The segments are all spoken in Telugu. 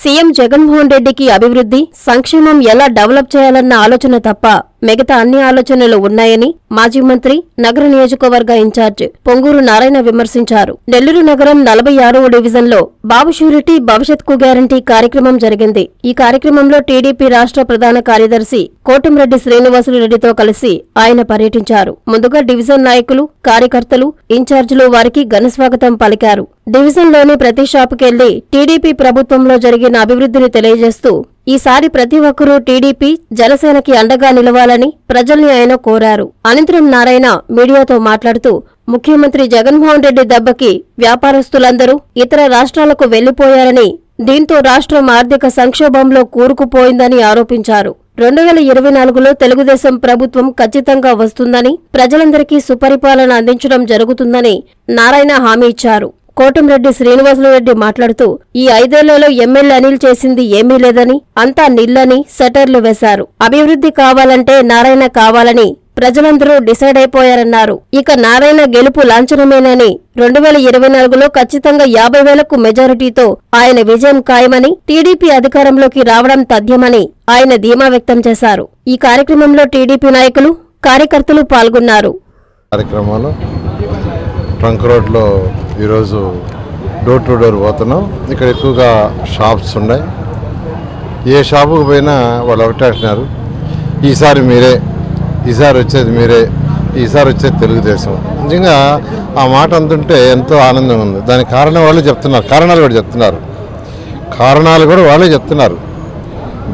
సీఎం జగన్మోహన్ రెడ్డికి అభివృద్ధి సంక్షేమం ఎలా డెవలప్ చేయాలన్న ఆలోచన తప్ప మిగతా అన్ని ఆలోచనలు ఉన్నాయని మాజీ మంత్రి నగర నియోజకవర్గ ఇన్ఛార్జ్ పొంగూరు నారాయణ విమర్శించారు. నెల్లూరు నగరం నలభై ఆరవ డివిజన్లో బాబు షూరిటీ భవిష్యత్కు గ్యారంటీ కార్యక్రమం జరిగింది. ఈ కార్యక్రమంలో టీడీపీ రాష్ట్ర ప్రధాన కార్యదర్శి కోటంరెడ్డి శ్రీనివాసులు రెడ్డితో కలిసి ఆయన పర్యటించారు. ముందుగా డివిజన్ నాయకులు కార్యకర్తలు ఇన్ఛార్జీలు వారికి ఘనస్వాగతం పలికారు. డివిజన్లోని ప్రతి షాపుకెళ్ళి టీడీపీ ప్రభుత్వంలో జరిగిన అభివృద్ధిని తెలియజేస్తూ ఈసారి ప్రతి ఒక్కరూ టీడీపీ జనసేనకి అండగా నిలవాలని ప్రజల్ని ఆయన కోరారు. అనంతరం నారాయణ మీడియాతో మాట్లాడుతూ ముఖ్యమంత్రి జగన్మోహన్ రెడ్డి దెబ్బకి వ్యాపారస్తులందరూ ఇతర రాష్ట్రాలకు వెళ్ళిపోయారని దీంతో రాష్ట్రం ఆర్థిక సంక్షోభంలో కూరుకుపోయిందని ఆరోపించారు. రెండు వేల ఇరవై నాలుగులో తెలుగుదేశం ప్రభుత్వం ఖచ్చితంగా వస్తుందని ప్రజలందరికీ సుపరిపాలన అందించడం జరుగుతుందని నారాయణ హామీ ఇచ్చారు. కోటంరెడ్డి శ్రీనివాసులరెడ్డి మాట్లాడుతూ ఈ ఐదేళ్ళలో ఎమ్మెల్యే అనిల్ చేసింది ఏమీ లేదని అంతా నిల్లని సెటర్లు వేశారు. అభివృద్ధి కావాలంటే నారాయణ కావాలని ప్రజలందరూ డిసైడ్ అయిపోయారన్నారు. ఇక నారాయణ గెలుపు లాంఛనమేనని రెండు వేల ఇరవై నాలుగులో ఖచ్చితంగా యాభై వేలకు మెజారిటీతో ఆయన విజయం ఖాయమని టీడీపీ అధికారంలోకి రావడం తథ్యమని ఆయన ధీమా వ్యక్తం చేశారు. ఈ కార్యక్రమంలో టీడీపీ నాయకులు కార్యకర్తలు పాల్గొన్నారు. ట్రంక్ రోడ్లో ఈరోజు డోర్ టు డోర్ పోతున్నాం. ఇక్కడ ఎక్కువగా షాప్స్ ఉన్నాయి. ఏ షాపుకు పోయినా వాళ్ళు ఒకటే అంటున్నారు. ఈసారి మీరే ఈసారి వచ్చేది మీరే ఈసారి వచ్చేది తెలుగుదేశం. నిజంగా ఆ మాట అంటుంటే ఎంతో ఆనందంగా ఉంది. దానికి కారణం వాళ్ళు చెప్తున్నారు. కారణాలు కూడా చెప్తున్నారు. కారణాలు కూడా వాళ్ళే చెప్తున్నారు.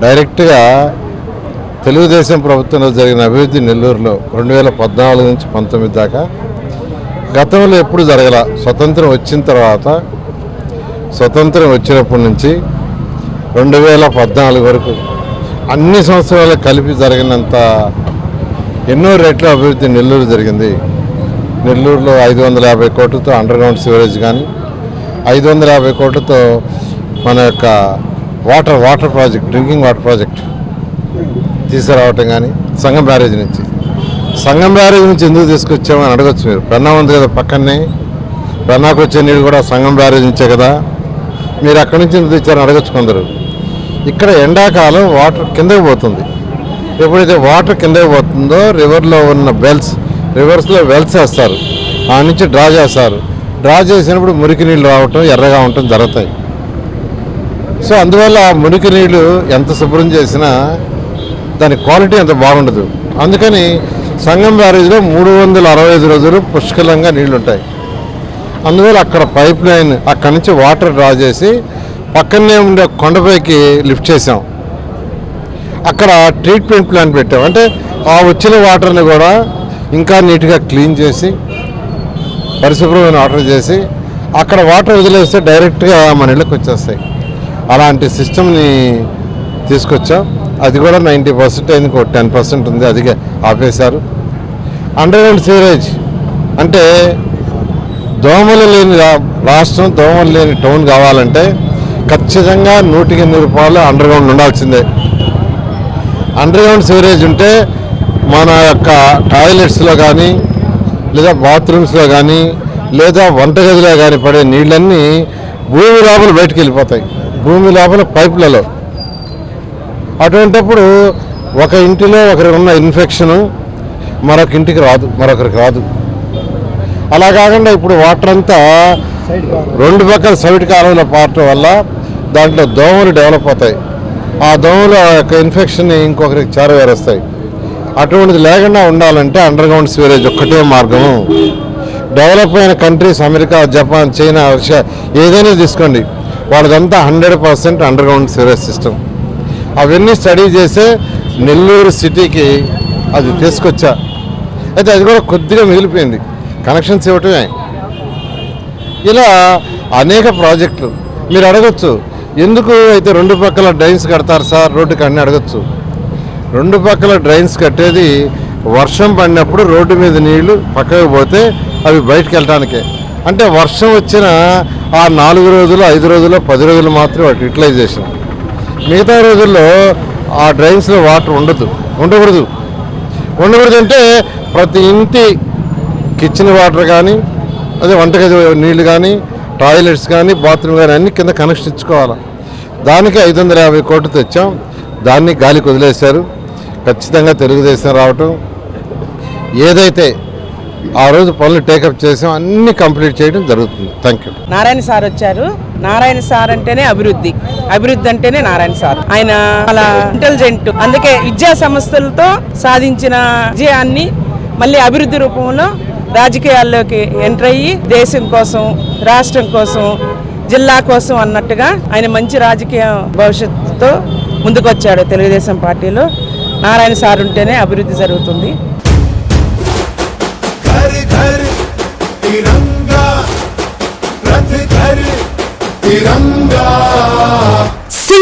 డైరెక్ట్గా తెలుగుదేశం ప్రభుత్వంలో జరిగిన అభివృద్ధి నెల్లూరులో రెండు వేల పద్నాలుగు నుంచి పంతొమ్మిది దాకా గతంలో ఎప్పుడు జరగల స్వతంత్రం వచ్చిన తర్వాత స్వతంత్రం వచ్చినప్పటి నుంచి రెండు వేల పద్నాలుగు వరకు అన్ని సంవత్సరాలు కలిపి జరిగినంత ఎన్నో రెట్ల అభివృద్ధి నెల్లూరు జరిగింది. నెల్లూరులో ఐదు వందల యాభై కోట్లతో అండర్ గ్రౌండ్ సివరేజ్ కానీ ఐదు వందల యాభై కోట్లతో మన యొక్క water water project drinking water project తీసుకురావటం కానీ సంఘం బ్యారేజ్ నుంచి. సంగం బ్యారేజ్ నుంచి ఎందుకు తీసుకొచ్చామని అడగచ్చు మీరు. పెన్నా ఉంది కదా పక్కనే. పెన్నాకు వచ్చే నీళ్ళు కూడా సంగం బ్యారేజ్ నుంచే కదా. మీరు అక్కడి నుంచి ఎందుకు తెచ్చారని అడగచ్చు కొందరు. ఇక్కడ ఎండాకాలం వాటర్ కిందకి పోతుంది. ఎప్పుడైతే వాటర్ కిందకి పోతుందో రివర్లో ఉన్న బెల్స్ రివర్స్లో వెల్స్ వేస్తారు. ఆ నుంచి డ్రా చేస్తారు. డ్రా చేసినప్పుడు మురికి నీళ్ళు రావటం ఎర్రగా ఉండటం జరుగుతాయి. సో అందువల్ల ఆ మురికి నీళ్ళు ఎంత శుభ్రం చేసినా దాని క్వాలిటీ అంత బాగుండదు. అందుకని సంగం బ్యారేజ్లో మూడు వందల అరవై ఐదు రోజులు పుష్కలంగా నీళ్ళుంటాయి. అందువల్ల అక్కడ పైప్ లైన్ అక్కడి నుంచి వాటర్ డ్రా చేసి పక్కనే ఉండే కొండపైకి లిఫ్ట్ చేసాం అక్కడ ట్రీట్మెంట్ ప్లాంట్ పెట్టాం. అంటే ఆ వచ్చిన వాటర్ని కూడా ఇంకా నీట్గా క్లీన్ చేసి పరిశుభ్రమైన వాటర్ చేసి అక్కడ వాటర్ వదిలేస్తే డైరెక్ట్గా మన ఇళ్ళకి వచ్చేస్తాయి. అలాంటి సిస్టమ్ని తీసుకొచ్చాం. అది కూడా నైంటీ పర్సెంట్ అయింది ఇంకో టెన్ పర్సెంట్ ఉంది అదిగే ఆపేశారు. అండర్ గ్రౌండ్ సీవరేజ్ అంటే దోమలు లేని రాష్ట్రం దోమలు లేని టౌన్ కావాలంటే ఖచ్చితంగా నూటికి ఎనిమిది రూపాయలు అండర్ గ్రౌండ్ ఉండాల్సిందే. అండర్ గ్రౌండ్ ఉంటే మన యొక్క టాయిలెట్స్లో కానీ లేదా బాత్రూమ్స్లో కానీ లేదా వంటగదిలో కానీ పడే నీళ్ళన్నీ భూమి లోపల బయటకు వెళ్ళిపోతాయి. భూమి లోపల పైపులలో. అటువంటప్పుడు ఒక ఇంటిలో ఒకరికి ఉన్న ఇన్ఫెక్షను మరొక ఇంటికి రాదు మరొకరికి రాదు. అలా కాకుండా ఇప్పుడు వాటర్ అంతా రెండు పక్కల సైడ్ కాలంలో పారటం వల్ల దాంట్లో దోమలు డెవలప్ అవుతాయి. ఆ దోమల యొక్క ఇన్ఫెక్షన్ ఇంకొకరికి చేరవేరేస్తాయి. అటువంటిది లేకుండా ఉండాలంటే అండర్గ్రౌండ్ సివరేజ్ ఒక్కటే మార్గము. డెవలప్ అయిన countries America Japan China Russia ఏదైనా తీసుకోండి. వాళ్ళదంతా hundred percent underground sewerage system అవన్నీ స్టడీ చేసే నెల్లూరు సిటీకి అది తీసుకొచ్చా. అయితే అది కూడా కొద్దిగా మిగిలిపోయింది. కనెక్షన్స్ ఇవ్వటమే. ఇలా అనేక ప్రాజెక్టులు. మీరు అడగచ్చు. ఎందుకు అయితే రెండు పక్కల డ్రైన్స్ కడతారు సార్? రోడ్డుకి అన్నీ అడగచ్చు. రెండు పక్కల డ్రైన్స్ కట్టేది వర్షం పడినప్పుడు రోడ్డు మీద నీళ్ళు పక్కకు పోతే అవి బయటకు వెళ్ళటానికే. అంటే వర్షం వచ్చిన ఆ నాలుగు రోజులు ఐదు రోజులు పది రోజులు మాత్రమే వాటి యూటిలైజేషన్. మిగతా రోజుల్లో ఆ డ్రైన్స్లో వాటర్ ఉండదు ఉండకూడదు. ఉండకూడదు అంటే ప్రతి ఇంటి కిచెన్ వాటర్ కానీ అదే వంటగది నీళ్ళు కానీ టాయిలెట్స్ కానీ బాత్రూమ్ కానీ అన్ని కింద కనెక్షన్ ఇచ్చుకోవాలి. దానికి ఐదు వందల యాభై కోట్లు తెచ్చాం. దాన్ని గాలికి వదిలేశారు. ఖచ్చితంగా తెలుగుదేశం రావటం. ఏదైతే ఆ రోజు పనులు టేకప్ చేసాం అన్ని కంప్లీట్ చేయడం జరుగుతుంది. థ్యాంక్ యూ నారాయణ సార్ వచ్చారు. నారాయణ సార్ అంటేనే అభివృద్ధి. అభివృద్ధి అంటేనే నారాయణ సార్. ఆయన చాలా ఇంటెలిజెంట్ అందుకే విద్యా సంస్థలతో సాధించిన విజయాన్ని మళ్ళీ అభివృద్ధి రూపంలో రాజకీయాల్లోకి ఎంటర్ అయ్యి దేశం కోసం రాష్ట్రం కోసం జిల్లా కోసం అన్నట్టుగా ఆయన మంచి రాజకీయ భవిష్యత్తుతో ముందుకొచ్చాడు తెలుగుదేశం పార్టీలో. నారాయణ సార్ ఉంటేనే అభివృద్ధి జరుగుతుంది. तिरंगा रथ घर तिरंगा